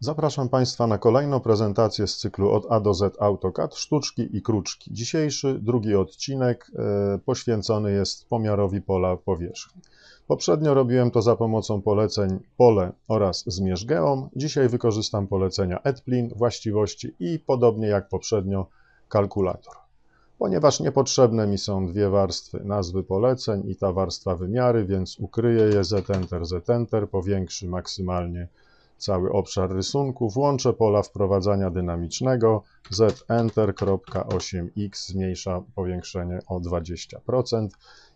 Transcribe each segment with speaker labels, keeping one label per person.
Speaker 1: Zapraszam Państwa na kolejną prezentację z cyklu od A do Z AutoCAD Sztuczki i Kruczki. Dzisiejszy, drugi odcinek e, poświęcony jest pomiarowi pola powierzchni. Poprzednio robiłem to za pomocą poleceń pole oraz zmierz geom. Dzisiaj wykorzystam polecenia edplin, właściwości i podobnie jak poprzednio kalkulator. Ponieważ niepotrzebne mi są dwie warstwy nazwy poleceń i ta warstwa wymiary, więc ukryję je Z-Enter, Z-Enter, powiększy maksymalnie cały obszar rysunku, włączę pola wprowadzania dynamicznego, z-enter.8x zmniejsza powiększenie o 20%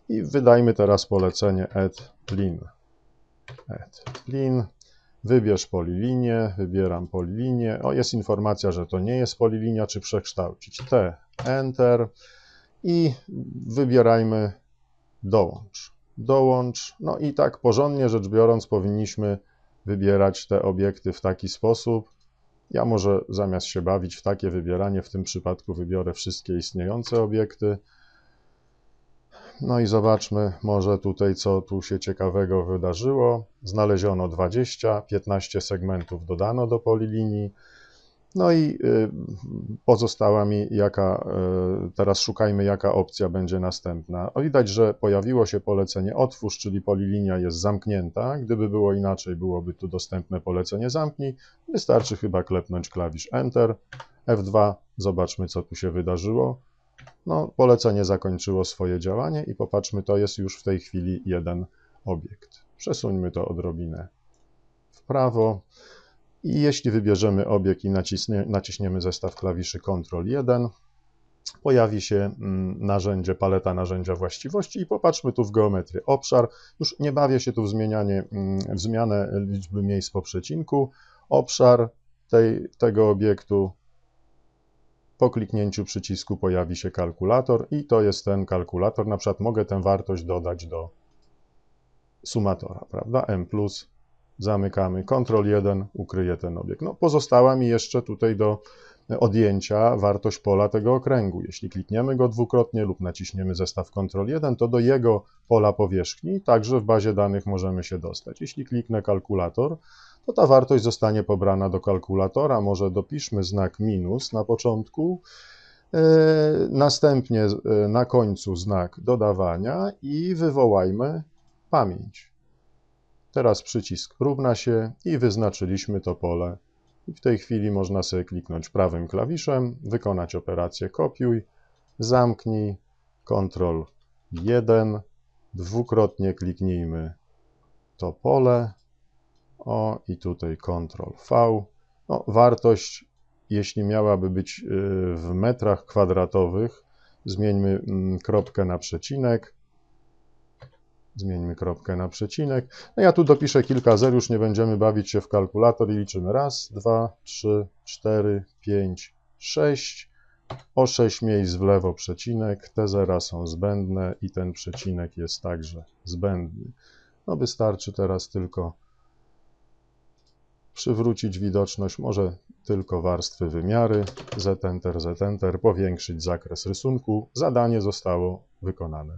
Speaker 1: i wydajmy teraz polecenie add plin. Add plin. Wybierz polilinię, wybieram polilinię. O, jest informacja, że to nie jest polilinia, czy przekształcić. T, Enter i wybierajmy dołącz. Dołącz. No i tak porządnie rzecz biorąc powinniśmy wybierać te obiekty w taki sposób. Ja może zamiast się bawić w takie wybieranie, w tym przypadku wybiorę wszystkie istniejące obiekty. No i zobaczmy może tutaj, co tu się ciekawego wydarzyło. Znaleziono 20, 15 segmentów dodano do polilinii. No i y, pozostała mi jaka, y, teraz szukajmy jaka opcja będzie następna. Widać, że pojawiło się polecenie otwórz, czyli polilinia jest zamknięta. Gdyby było inaczej, byłoby tu dostępne polecenie zamknij. Wystarczy chyba klepnąć klawisz Enter, F2, zobaczmy co tu się wydarzyło. No, polecenie zakończyło swoje działanie i popatrzmy, to jest już w tej chwili jeden obiekt. Przesuńmy to odrobinę w prawo. I jeśli wybierzemy obiekt i naciśnie, naciśniemy zestaw klawiszy Ctrl 1, pojawi się mm, narzędzie, paleta narzędzia właściwości i popatrzmy tu w geometrię. Obszar, już nie bawię się tu w, zmienianie, mm, w zmianę liczby miejsc po przecinku. Obszar tej, tego obiektu po kliknięciu przycisku pojawi się kalkulator i to jest ten kalkulator. Na przykład mogę tę wartość dodać do sumatora, prawda? M plus zamykamy, Ctrl 1 ukryje ten obiekt. No, pozostała mi jeszcze tutaj do odjęcia wartość pola tego okręgu. Jeśli klikniemy go dwukrotnie lub naciśniemy zestaw Ctrl 1, to do jego pola powierzchni także w bazie danych możemy się dostać. Jeśli kliknę kalkulator, to ta wartość zostanie pobrana do kalkulatora. Może dopiszmy znak minus na początku, e, następnie e, na końcu znak dodawania i wywołajmy pamięć. Teraz przycisk równa się i wyznaczyliśmy to pole. I w tej chwili można sobie kliknąć prawym klawiszem, wykonać operację kopiuj, zamknij, Ctrl 1, dwukrotnie kliknijmy to pole, o i tutaj Ctrl V. No, wartość, jeśli miałaby być y, w metrach kwadratowych, zmieńmy mm, kropkę na przecinek, Zmieńmy kropkę na przecinek. No ja tu dopiszę kilka zer, już nie będziemy bawić się w kalkulator i liczymy. Raz, dwa, trzy, cztery, pięć, sześć. O 6 miejsc w lewo przecinek. Te zera są zbędne i ten przecinek jest także zbędny. No wystarczy teraz tylko przywrócić widoczność, może tylko warstwy wymiary, Z-Enter, Z-Enter, powiększyć zakres rysunku. Zadanie zostało wykonane.